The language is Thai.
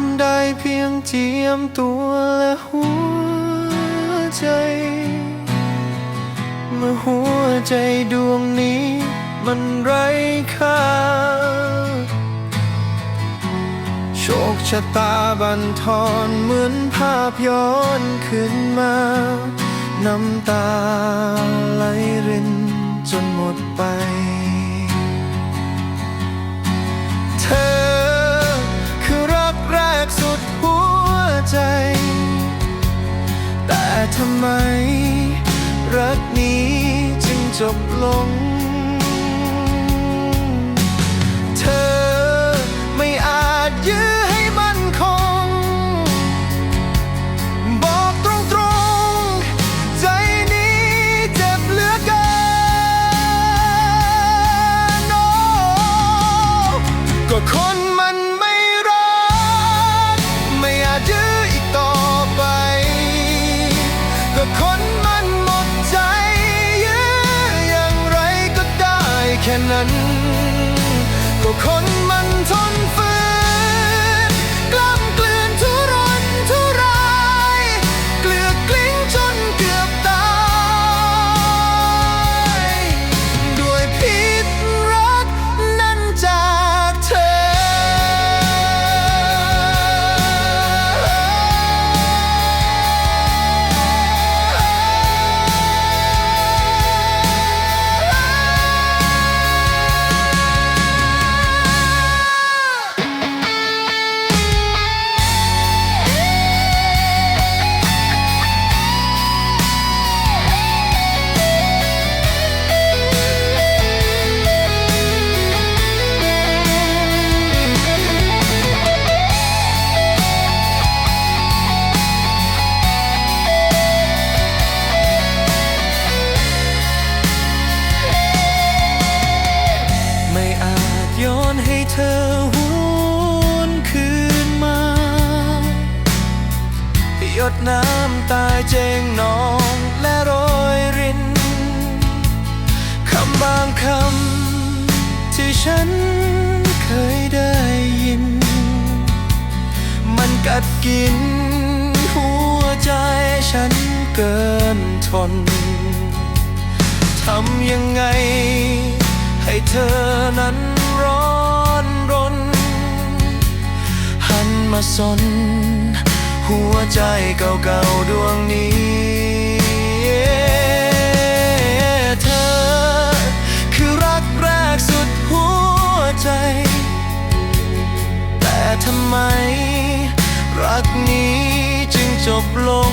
ำได้เพียงเจียมตัวและหัวใจ เมื่อหัวใจดวงนี้ มันไร้ค่า โชคชะตาบันทอนเหมือนภาพย้อนขึ้นมา น้ำตาไหลรินจนหมดไปำไม รักนี้จึงจบลง เธอไม่อาจยื้อให้มันคง บอกตรงๆ ใจนี้เจ็บเหลือเกินก็คน นั้นก็คน เธอหวนคืนมา หยดน้ำตาเจงนองและโรยรินคำบางคำที่ฉันเคยได้ยิน มันกัดกินหัวใจฉันเกินทน ทำยังไงให้เธอนั้น สน หัวใจเก่าๆดวงนี้ เธอ คือรักแรกสุดหัวใจ แต่ทำไม รักนี้จึงจบลง